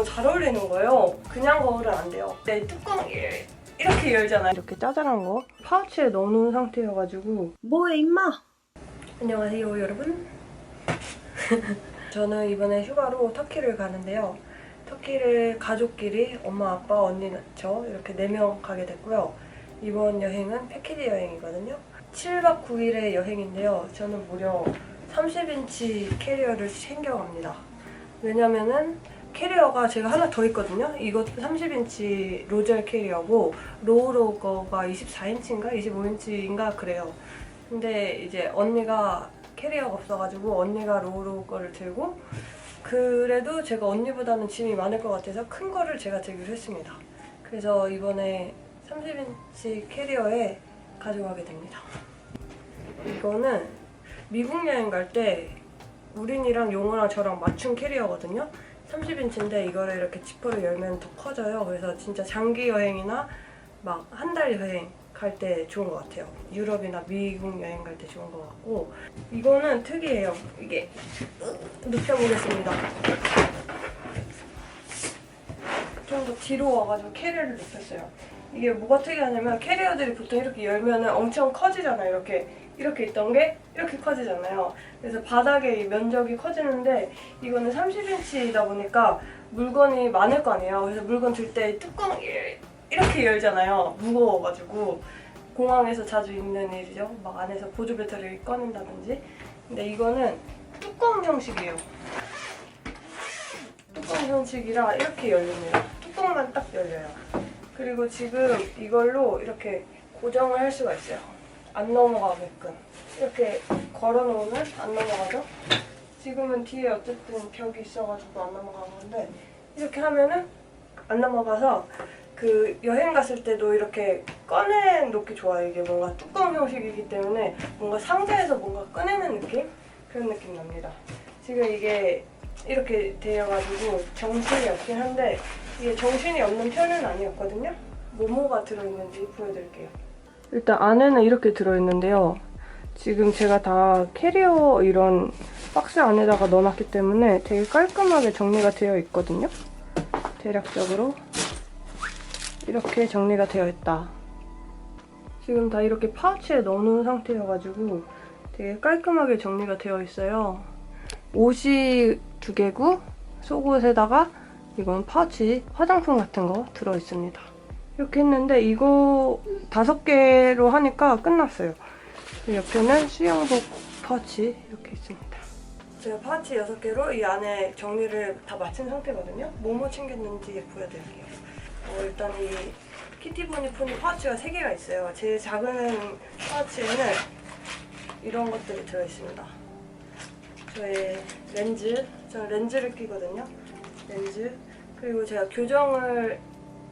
너무 잘 어울리는 거예요. 그냥 거울은 안 돼요. 네, 뚜껑 이- 이렇게 열잖아요. 이렇게 짜잘한 거 파우치에 넣어놓은 상태여가지고 뭐해 임마? 안녕하세요 여러분 저는 이번에 휴가로 터키를 가는데요 터키를 가족끼리 엄마 아빠 언니 저 이렇게 4명 가게 됐고요 이번 여행은 패키지 여행이거든요 7박 9일의 여행인데요 저는 무려 30인치 캐리어를 챙겨갑니다 왜냐면은 캐리어가 제가 하나 더 있거든요 이것도 30인치 로젤 캐리어고 로우로 거가 24인치인가 25인치인가 그래요 근데 이제 언니가 캐리어가 없어가지고 언니가 로우로 거를 들고 그래도 제가 언니보다는 짐이 많을 것 같아서 큰 거를 제가 들기로 했습니다. 그래서 이번에 30인치 캐리어에 가져가게 됩니다. 이거는 미국 여행 갈 때 우린이랑 용호랑 저랑 맞춘 캐리어거든요. 30인치인데 이거를 이렇게 지퍼를 열면 더 커져요. 그래서 진짜 장기 여행이나 막 한 달 여행 갈 때 좋은 것 같아요. 유럽이나 미국 여행 갈 때 좋은 것 같고 이거는 특이해요. 이게 눕혀보겠습니다. 좀 더 뒤로 와가지고 캐리어를 눕혔어요. 이게 뭐가 특이하냐면 캐리어들이 보통 이렇게 열면은 엄청 커지잖아요. 이렇게 이렇게 있던 게 이렇게 커지잖아요. 그래서 바닥에 이 면적이 커지는데 이거는 30인치이다 보니까 물건이 많을 거 아니에요. 그래서 물건 들 때 뚜껑 이- 이렇게 열잖아요. 무거워가지고 공항에서 자주 있는 일이죠. 막 안에서 보조 배터리를 꺼낸다든지. 근데 이거는 뚜껑 형식이에요. 뚜껑 형식이라 이렇게 열립니다. 뚜껑만 딱 열려요. 그리고 지금 이걸로 이렇게 고정을 할 수가 있어요. 안 넘어가게끔. 이렇게 걸어놓으면 안 넘어가죠? 지금은 뒤에 어쨌든 벽이 있어가지고 안 넘어가는 건데 이렇게 하면은 안 넘어가서 그 여행 갔을 때도 이렇게 꺼내 놓기 좋아요. 이게 뭔가 뚜껑 형식이기 때문에 뭔가 상자에서 뭔가 꺼내는 느낌? 그런 느낌 납니다. 지금 이게 이렇게 되어가지고 정신이 없긴 한데 이게 정신이 없는 편은 아니었거든요. 뭐뭐가 들어있는지 보여드릴게요. 일단 안에는 이렇게 들어있는데요. 지금 제가 다 캐리어 이런 박스 안에다가 넣어놨기 때문에 되게 깔끔하게 정리가 되어 있거든요. 대략적으로 이렇게 정리가 되어 있다. 지금 다 이렇게 파우치에 넣어놓은 상태여가지고 되게 깔끔하게 정리가 되어 있어요. 옷이 두 개고 속옷에다가 이건 파우치 화장품 같은 거 들어있습니다. 이렇게 했는데 이거 다섯 개로 하니까 끝났어요. 옆에는 수영복 파우치 이렇게 있습니다. 제가 파우치 여섯 개로 이 안에 정리를 다 마친 상태거든요. 뭐뭐 챙겼는지 보여드릴게요. 어, 일단 이 키티보니 포니 파우치가 세 개가 있어요. 제일 작은 파우치에는 이런 것들이 들어있습니다. 저의 렌즈, 저는 렌즈를 끼거든요. 렌즈. 그리고 제가 교정을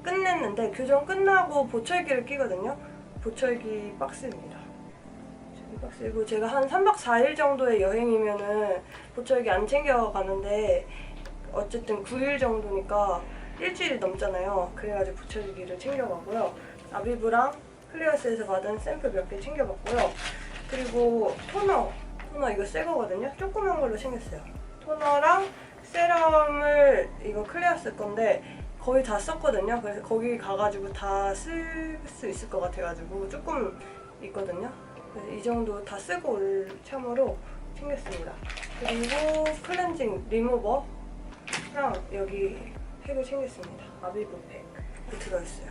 끝냈는데 교정 끝나고 보철기를 끼거든요. 보철기 박스입니다. 박스이고 제가 한 3박 4일 정도의 여행이면은 보철기 안 챙겨가는데 어쨌든 9일 정도니까 일주일이 넘잖아요. 그래가지고 보철기를 챙겨가고요. 아비브랑 클리어스에서 받은 샘플 몇 개 챙겨봤고요. 그리고 토너, 토너 이거 새 거거든요. 조그만 걸로 챙겼어요. 토너랑 세럼을 이거 클리어스 건데 거의 다 썼거든요. 그래서 거기 가가지고 다 쓸 수 있을 것 같아가지고 조금 있거든요. 그래서 이 정도 다 쓰고 올 참으로 챙겼습니다. 그리고 클렌징 리무버랑 여기 팩을 챙겼습니다. 아비브 팩. 이거 들어있어요.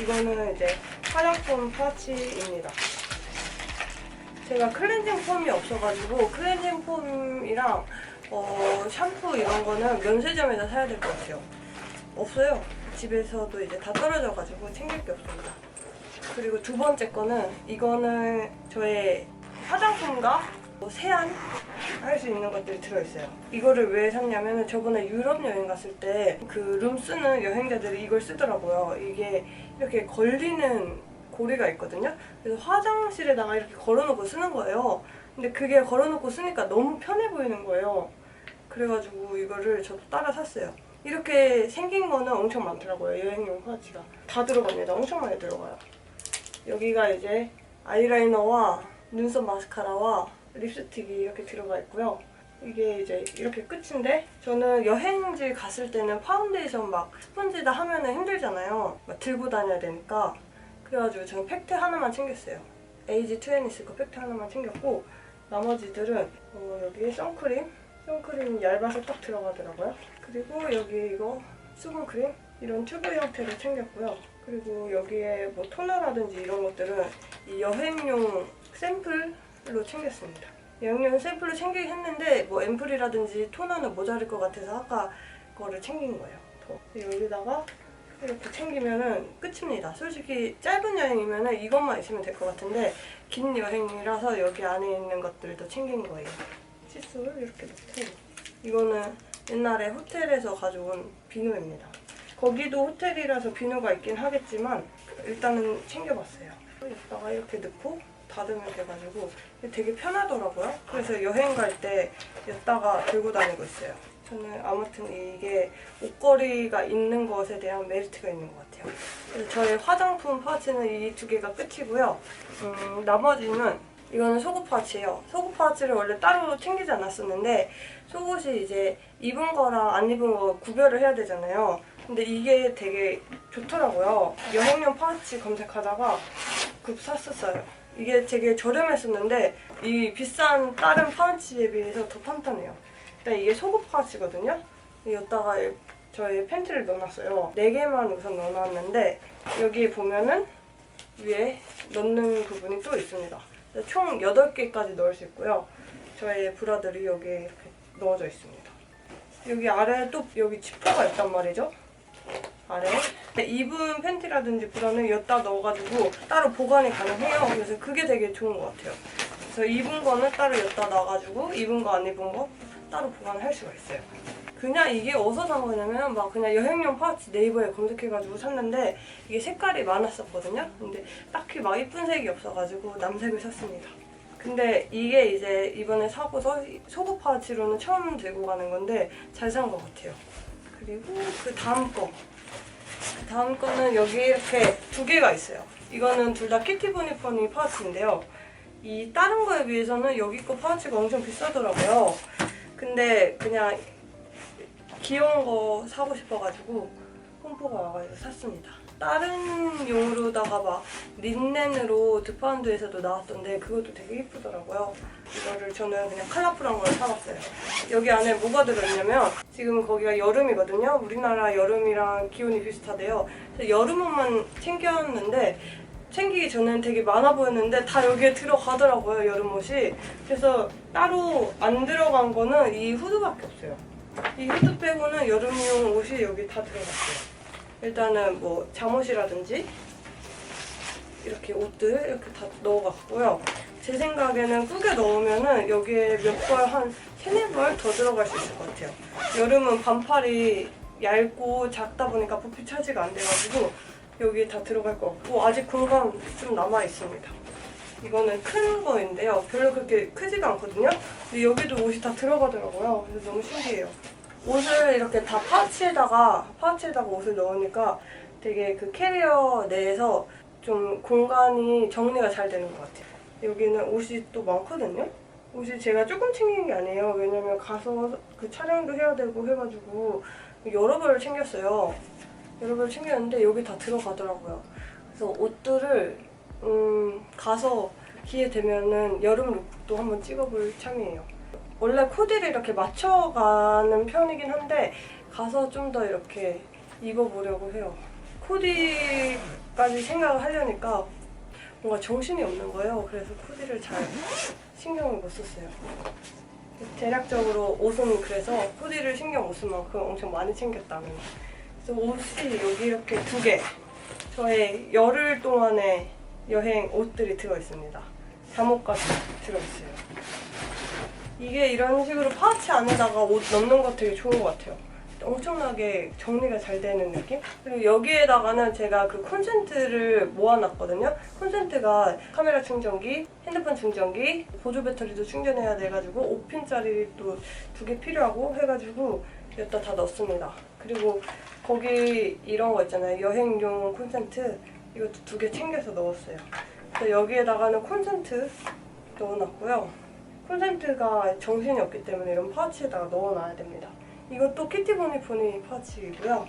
이거는 이제 화장품 파츠입니다. 제가 클렌징 폼이 없어가지고 클렌징 폼이랑 어, 샴푸 이런 거는 면세점에서 사야 될 것 같아요. 없어요. 집에서도 이제 다 떨어져가지고 챙길 게 없습니다. 그리고 두 번째 거는 이거는 저의 화장품과 뭐 세안 할 수 있는 것들이 들어있어요. 이거를 왜 샀냐면 저번에 유럽 여행 갔을 때 그 룸 쓰는 여행자들이 이걸 쓰더라고요. 이게 이렇게 걸리는 고리가 있거든요. 그래서 화장실에다가 이렇게 걸어놓고 쓰는 거예요. 근데 그게 걸어놓고 쓰니까 너무 편해 보이는 거예요. 그래가지고 이거를 저도 따라 샀어요. 이렇게 생긴 거는 엄청 많더라고요. 여행용 파우치가. 다 들어갑니다. 엄청 많이 들어가요. 여기가 이제 아이라이너와 눈썹 마스카라와 립스틱이 이렇게 들어가 있고요. 이게 이제 이렇게 끝인데 저는 여행지 갔을 때는 파운데이션 막 스펀지다 하면은 힘들잖아요. 막 들고 다녀야 되니까 그래가지고 저는 팩트 하나만 챙겼어요. 에이지 트웬니스 거 팩트 하나만 챙겼고 나머지들은 어, 여기 선크림 선크림이 얇아서 딱 들어가더라고요. 그리고 여기 이거 수분 크림 이런 튜브 형태로 챙겼고요. 그리고 여기에 뭐 토너라든지 이런 것들은 이 여행용 샘플로 챙겼습니다. 여행용 샘플로 챙기긴 했는데 뭐 앰플이라든지 토너는 모자랄 것 같아서 아까 거를 챙긴 거예요. 더. 여기다가 이렇게 챙기면은 끝입니다. 솔직히 짧은 여행이면은 이것만 있으면 될 것 같은데 긴 여행이라서 여기 안에 있는 것들도 챙긴 거예요. 칫솔 이렇게 넣고 이거는 옛날에 호텔에서 가져온 비누입니다. 거기도 호텔이라서 비누가 있긴 하겠지만 일단은 챙겨봤어요. 여기다가 이렇게 넣고 닫으면 돼가지고 되게 편하더라고요. 그래서 여행 갈 때 여기다가 들고 다니고 있어요. 저는 아무튼 이게 옷걸이가 있는 것에 대한 메리트가 있는 것 같아요. 그래서 저의 화장품 파츠는 이 두 개가 끝이고요. 음, 나머지는 이거는 속옷 파츠예요. 속옷 파츠를 원래 따로 챙기지 않았었는데 속옷이 이제 입은 거랑 안 입은 거 구별을 해야 되잖아요. 근데 이게 되게 좋더라고요. 여행용 파우치 검색하다가 급 샀었어요. 이게 되게 저렴했었는데 이 비싼 다른 파우치에 비해서 더 탄탄해요. 일단 이게 속옷 파우치거든요. 여기다가 저의 팬티를 넣어놨어요. 4개만 우선 넣어놨는데 여기 보면은 위에 넣는 부분이 또 있습니다. 그래서 총 8개까지 넣을 수 있고요. 저의 브라들이 여기에 이렇게 넣어져 있습니다. 여기 아래에 또 여기 지퍼가 있단 말이죠. 아래 입은 팬티라든지 브라는 여기다 넣어가지고 따로 보관이 가능해요. 그래서 그게 되게 좋은 것 같아요. 그래서 입은 거는 따로 여기다 놔가지고 입은 거 안 입은 거 따로 보관할 수가 있어요. 그냥 이게 어디서 산 거냐면 막 그냥 여행용 파우치 네이버에 검색해가지고 샀는데 이게 색깔이 많았었거든요. 근데 딱히 막 이쁜 색이 없어가지고 남색을 샀습니다. 근데 이게 이제 이번에 사고서 속옷 파우치로는 처음 들고 가는 건데 잘 산 것 같아요. 그리고 그 다음 거. 그 다음 거는 여기 이렇게 두 개가 있어요. 이거는 둘 다 키티 보니퍼니 파우치인데요. 이 다른 거에 비해서는 여기 거 파우치가 엄청 비싸더라고요. 근데 그냥 귀여운 거 사고 싶어가지고 홈포가 와가지고 샀습니다. 다른 용으로다가 막 린넨으로 드파운드에서도 나왔던데 그것도 되게 예쁘더라고요. 이거를 저는 그냥 컬러풀한 걸 사봤어요. 여기 안에 뭐가 들어있냐면 지금 거기가 여름이거든요. 우리나라 여름이랑 기온이 비슷하대요. 여름 옷만 챙겼는데 챙기기 전엔 되게 많아 보였는데 다 여기에 들어가더라고요 여름 옷이. 그래서 따로 안 들어간 거는 이 후드밖에 없어요. 이 후드 빼고는 여름용 옷이 여기 다 들어갔어요. 일단은 뭐 잠옷이라든지 이렇게 옷들 이렇게 다 넣어갔고요. 제 생각에는 꾸겨 넣으면은 여기에 몇 벌 한 세네 벌 더 들어갈 수 있을 것 같아요. 여름은 반팔이 얇고 작다 보니까 부피 차지가 안 돼가지고 여기에 다 들어갈 것 같고 아직 공간 좀 남아 있습니다. 이거는 큰 거인데요. 별로 그렇게 크지가 않거든요. 근데 여기도 옷이 다 들어가더라고요. 그래서 너무 신기해요. 옷을 이렇게 다 파우치에다가 파우치에다가 옷을 넣으니까 되게 그 캐리어 내에서 좀 공간이 정리가 잘 되는 것 같아요. 여기는 옷이 또 많거든요. 옷이 제가 조금 챙긴 게 아니에요. 왜냐면 가서 그 촬영도 해야 되고 해가지고 여러 벌을 챙겼어요. 여러 벌 챙겼는데 여기 다 들어가더라고요. 그래서 옷들을 음, 가서 기회 되면은 여름 룩도 한번 찍어볼 참이에요. 원래 코디를 이렇게 맞춰가는 편이긴 한데 가서 좀 더 이렇게 입어보려고 해요. 코디까지 생각을 하려니까 뭔가 정신이 없는 거예요. 그래서 코디를 잘 신경을 못 썼어요. 대략적으로 옷은 그래서 코디를 신경 못 쓴 만큼 엄청 많이 챙겼다면. 그래서 옷이 여기 이렇게 두 개. 저의 열흘 동안의 여행 옷들이 들어있습니다. 잠옷까지 들어있어요. 이게 이런 식으로 파우치 안에다가 옷 넣는 거 되게 좋은 것 같아요. 엄청나게 정리가 잘 되는 느낌? 그리고 여기에다가는 제가 그 콘센트를 모아놨거든요. 콘센트가 카메라 충전기, 핸드폰 충전기, 보조 배터리도 충전해야 돼가지고 5핀짜리 또두개 필요하고 해가지고 여기다 다 넣습니다. 그리고 거기 이런 거 있잖아요. 여행용 콘센트 이것도 두 개 챙겨서 넣었어요. 그래서 여기에다가는 콘센트 넣어놨고요. 콘센트가 정신이 없기 때문에 이런 파우치에다가 넣어놔야 됩니다. 이것도 키티보니 보니 파우치이고요.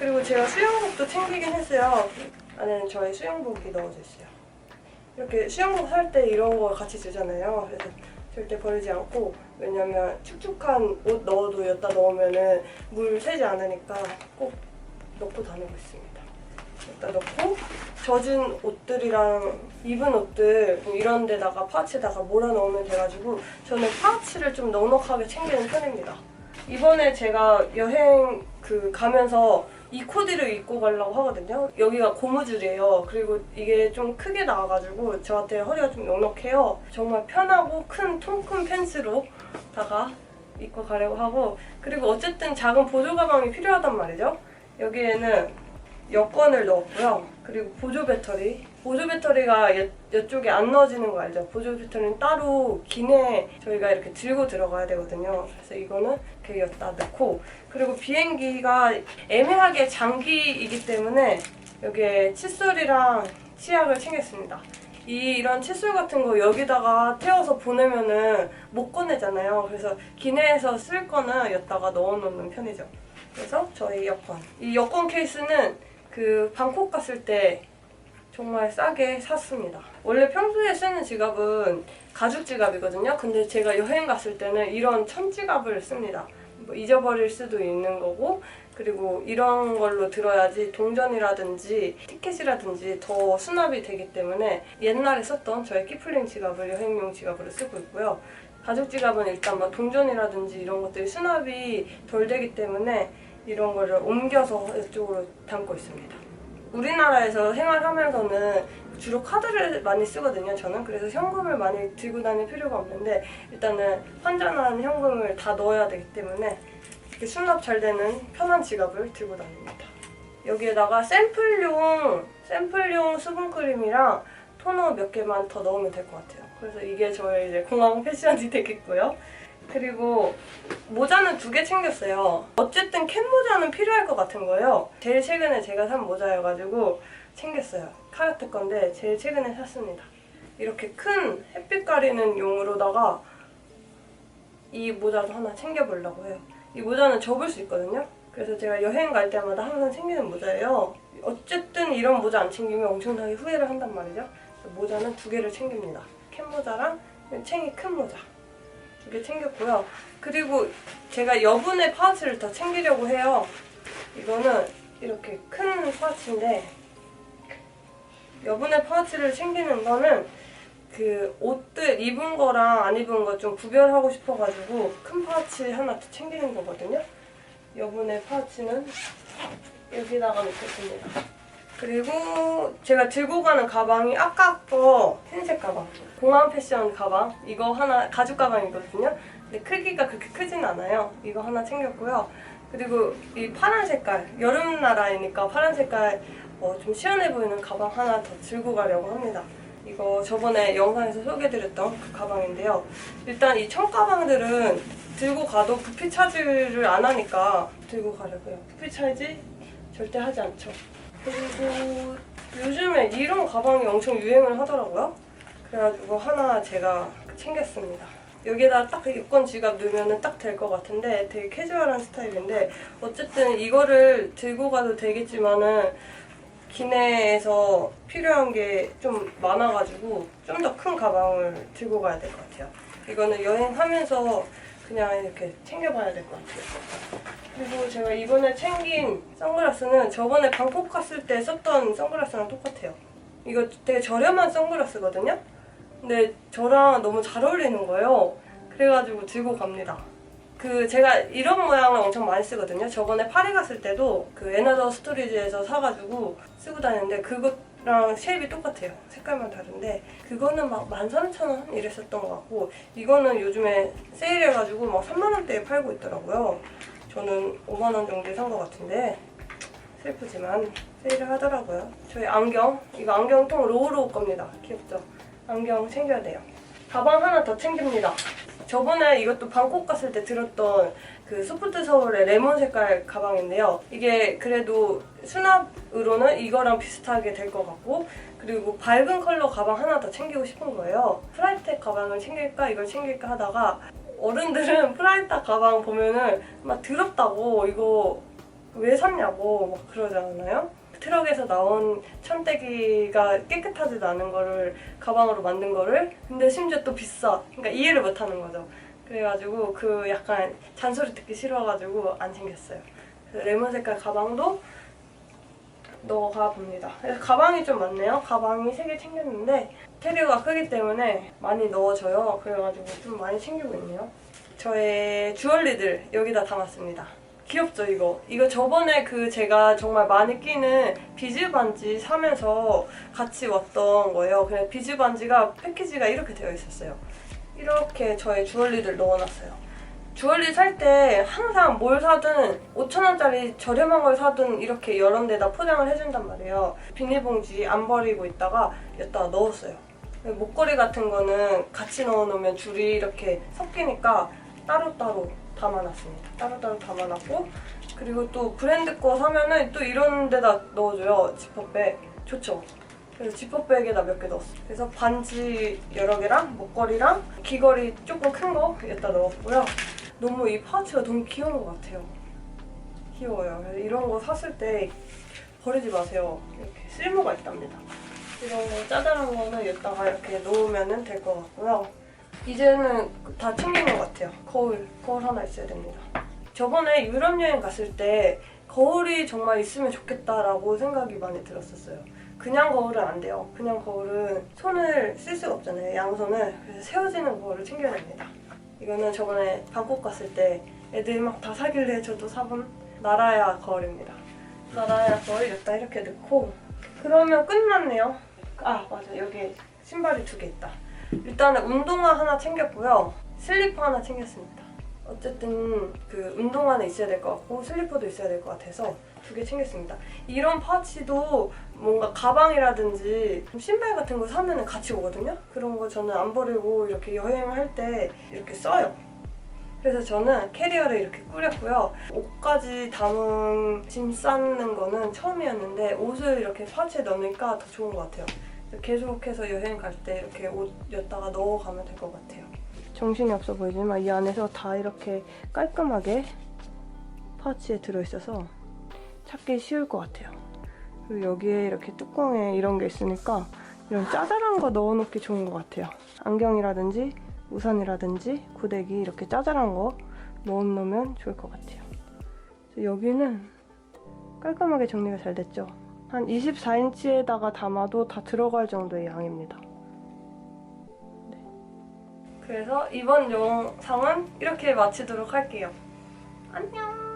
그리고 제가 수영복도 챙기긴 했어요. 안에는 저의 수영복이 넣어져 있어요. 이렇게 수영복 살 때 이런 거 같이 주잖아요. 그래서 절대 버리지 않고 왜냐면 축축한 옷 넣어도 여기다 넣으면 은 물 새지 않으니까 꼭 넣고 다니고 있습니다. 여기다 넣고 젖은 옷들이랑 입은 옷들 뭐 이런 데다가 파우치에다가 몰아 넣으면 돼가지고 저는 파우치를 좀 넉넉하게 챙기는 편입니다. 이번에 제가 여행 그 가면서 이 코디를 입고 가려고 하거든요. 여기가 고무줄이에요. 그리고 이게 좀 크게 나와가지고 저한테 허리가 좀 넉넉해요. 정말 편하고 큰 통큰 팬츠로다가 입고 가려고 하고 그리고 어쨌든 작은 보조 가방이 필요하단 말이죠. 여기에는 여권을 넣었고요. 그리고 보조 배터리. 보조 배터리가 여, 이쪽에 안 넣어지는 거 알죠? 보조 배터리는 따로 기내 저희가 이렇게 들고 들어가야 되거든요. 그래서 이거는 이렇게 여기다 넣고 그리고 비행기가 애매하게 장기이기 때문에 여기에 칫솔이랑 치약을 챙겼습니다. 이 이런 칫솔 같은 거 여기다가 태워서 보내면은 못 꺼내잖아요. 그래서 기내에서 쓸 거는 여기다가 넣어놓는 편이죠. 그래서 저희 여권. 이 여권 케이스는 그 방콕 갔을 때 정말 싸게 샀습니다. 원래 평소에 쓰는 지갑은 가죽 지갑이거든요. 근데 제가 여행 갔을 때는 이런 천 지갑을 씁니다. 뭐 잊어버릴 수도 있는 거고 그리고 이런 걸로 들어야지 동전이라든지 티켓이라든지 더 수납이 되기 때문에 옛날에 썼던 저의 키플링 지갑을 여행용 지갑으로 쓰고 있고요. 가죽 지갑은 일단 막 동전이라든지 이런 것들이 수납이 덜 되기 때문에 이런 거를 옮겨서 이쪽으로 담고 있습니다. 우리나라에서 생활하면서는 주로 카드를 많이 쓰거든요, 저는. 그래서 현금을 많이 들고 다닐 필요가 없는데 일단은 환전한 현금을 다 넣어야 되기 때문에 이렇게 수납 잘 되는 편한 지갑을 들고 다닙니다. 여기에다가 샘플용 샘플용 수분크림이랑 토너 몇 개만 더 넣으면 될 것 같아요. 그래서 이게 저의 이제 공항 패션이 되겠고요. 그리고 모자는 두 개 챙겼어요. 어쨌든 캡 모자는 필요할 것 같은 거예요. 제일 최근에 제가 산 모자여가지고 챙겼어요. 카라트 건데 제일 최근에 샀습니다. 이렇게 큰 햇빛 가리는 용으로다가 이 모자도 하나 챙겨보려고 해요. 이 모자는 접을 수 있거든요. 그래서 제가 여행 갈 때마다 항상 챙기는 모자예요. 어쨌든 이런 모자 안 챙기면 엄청나게 후회를 한단 말이죠. 모자는 두 개를 챙깁니다. 캡 모자랑 챙이 큰 모자. 두개 챙겼고요. 그리고 제가 여분의 파우치를 더 챙기려고 해요. 이거는 이렇게 큰 파우치인데 여분의 파우치를 챙기는 거는 그 옷들 입은 거랑 안 입은 거 좀 구별하고 싶어가지고 큰 파우치 하나 더 챙기는 거거든요. 여분의 파우치는 여기다가 놓겠습니다. 그리고 제가 들고 가는 가방이 아까 거 흰색 가방 공항 패션 가방 이거 하나 가죽 가방이거든요. 근데 크기가 그렇게 크진 않아요. 이거 하나 챙겼고요. 그리고 이 파란 색깔 여름 나라이니까 파란 색깔 어, 좀 시원해 보이는 가방 하나 더 들고 가려고 합니다. 이거 저번에 영상에서 소개해드렸던 그 가방인데요. 일단 이 청가방들은 들고 가도 부피 차지를 안 하니까 들고 가려고요. 부피 차지 절대 하지 않죠 그리고 요즘에 이런 가방이 엄청 유행을 하더라고요. 그래가지고 하나 제가 챙겼습니다. 여기에다 딱 여권 지갑 넣으면 딱 될 것 같은데 되게 캐주얼한 스타일인데 어쨌든 이거를 들고 가도 되겠지만은 기내에서 필요한 게 좀 많아가지고 좀 더 큰 가방을 들고 가야 될 것 같아요. 이거는 여행하면서 그냥 이렇게 챙겨봐야 될 것 같아요. 그리고 제가 이번에 챙긴 선글라스는 저번에 방콕 갔을 때 썼던 선글라스랑 똑같아요. 이거 되게 저렴한 선글라스거든요? 근데 저랑 너무 잘 어울리는 거예요. 그래가지고 들고 갑니다. 그 제가 이런 모양을 엄청 많이 쓰거든요. 저번에 파리 갔을 때도 그 에너더 스토리지에서 사가지고 쓰고 다녔는데 그것랑 쉐입이 똑같아요. 색깔만 다른데 그거는 막 13,000원 이랬었던 것 같고 이거는 요즘에 세일해가지고 막 3만 원대에 팔고 있더라고요. 저는 5만 원 정도에 산 것 같은데 슬프지만 세일을 하더라고요. 저희 안경 이거 안경통 로우로우 겁니다. 귀엽죠? 안경 챙겨야 돼요. 가방 하나 더 챙깁니다. 저번에 이것도 방콕 갔을 때 들었던 그그 소프트 서울의 레몬 색깔 가방인데요. 이게 그래도 수납으로는 이거랑 비슷하게 될 것 같고 그리고 밝은 컬러 가방 하나 더 챙기고 싶은 거예요. 프라이텍 가방을 챙길까 이걸 챙길까 하다가 어른들은 프라이텍 가방 보면은 막 더럽다고 이거 왜 샀냐고 막 그러잖아요. 트럭에서 나온 천대기가 깨끗하지도 않은 거를 가방으로 만든 거를 근데 심지어 또 비싸. 그러니까 이해를 못 하는 거죠. 그래가지고 그 약간 잔소리 듣기 싫어가지고 안. 그래서 레몬 색깔 가방도 넣어가 봅니다. 그래서 가방이 좀 많네요. 가방이 3개 챙겼는데 캐리어가 크기 때문에 많이 넣어져요. 그래가지고 좀 많이 챙기고 있네요. 저의 주얼리들 여기다 담았습니다. 귀엽죠 이거? 이거 저번에 그 제가 정말 많이 끼는 비즈 반지 사면서 같이 왔던 거예요. 그냥 비즈 반지가 패키지가 이렇게 되어 있었어요. 이렇게 저의 주얼리들 넣어놨어요. 주얼리 살 때 항상 뭘 사든 5천원짜리 저렴한 걸 사든 이렇게 여러 데다 포장을 해준단 말이에요. 비닐봉지 안 버리고 있다가 여기다가 넣었어요. 목걸이 같은 거는 같이 넣어놓으면 줄이 이렇게 섞이니까 따로따로 담아놨습니다. 따로따로 담아놨고 그리고 또 브랜드 거 사면은 또 이런 데다 넣어줘요. 지퍼백. 좋죠? 그래서 지퍼백에다 몇 개 넣었어요. 그래서 반지 여러 개랑 목걸이랑 귀걸이 조금 큰 거 여기다 넣었고요. 너무 이 파츠가 너무 귀여운 것 같아요. 귀여워요. 이런 거 샀을 때 버리지 마세요. 이렇게 쓸모가 있답니다. 이런 거 짜잘한 거는 여기다가 이렇게 놓으면 될 것 같고요. 이제는 다 챙긴 것 같아요. 거울, 거울 하나 있어야 됩니다. 저번에 유럽 여행 갔을 때 거울이 정말 있으면 좋겠다라고 생각이 많이 들었었어요. 그냥 거울은 안 돼요. 그냥 거울은 손을 쓸 수가 없잖아요. 양손을. 그래서 세워지는 거울을 챙겨야 됩니다. 이거는 저번에 방콕 갔을 때 애들이 막 다 사길래 저도 사본 나라야 거울입니다. 나라야 거울 여기다 이렇게 넣고 그러면 끝났네요. 아 맞아 여기 신발이 두 개 있다. 일단은 운동화 하나 챙겼고요. 슬리퍼 하나 챙겼습니다. 어쨌든 그 운동화는 있어야 될 것 같고 슬리퍼도 있어야 될 것 같아서 두 개 챙겼습니다. 이런 파츠도 뭔가 가방이라든지 신발 같은 거 사면은 같이 오거든요. 그런 거 저는 안 버리고 이렇게 여행을 할때 이렇게 써요. 그래서 저는 캐리어를 이렇게 꾸렸고요. 옷까지 담은 짐 싸는 거는 처음이었는데 옷을 이렇게 파츠에 넣으니까 더 좋은 것 같아요. 계속해서 여행 갈 때 이렇게 옷 였다가 넣어가면 될 것 같아요. 정신이 없어 보이지만 이 안에서 다 이렇게 깔끔하게 파츠에 들어있어서 찾기 쉬울 것 같아요. 그리고 여기에 이렇게 뚜껑에 이런 게 있으니까 이런 짜잘한 거 넣어놓기 좋은 것 같아요. 안경이라든지 우산이라든지 고데기 이렇게 짜잘한 거 넣어놓으면 좋을 것 같아요. 여기는 깔끔하게 정리가 잘 됐죠. 한 24인치에다가 담아도 다 들어갈 정도의 양입니다. 네. 그래서 이번 영상은 이렇게 마치도록 할게요. 안녕!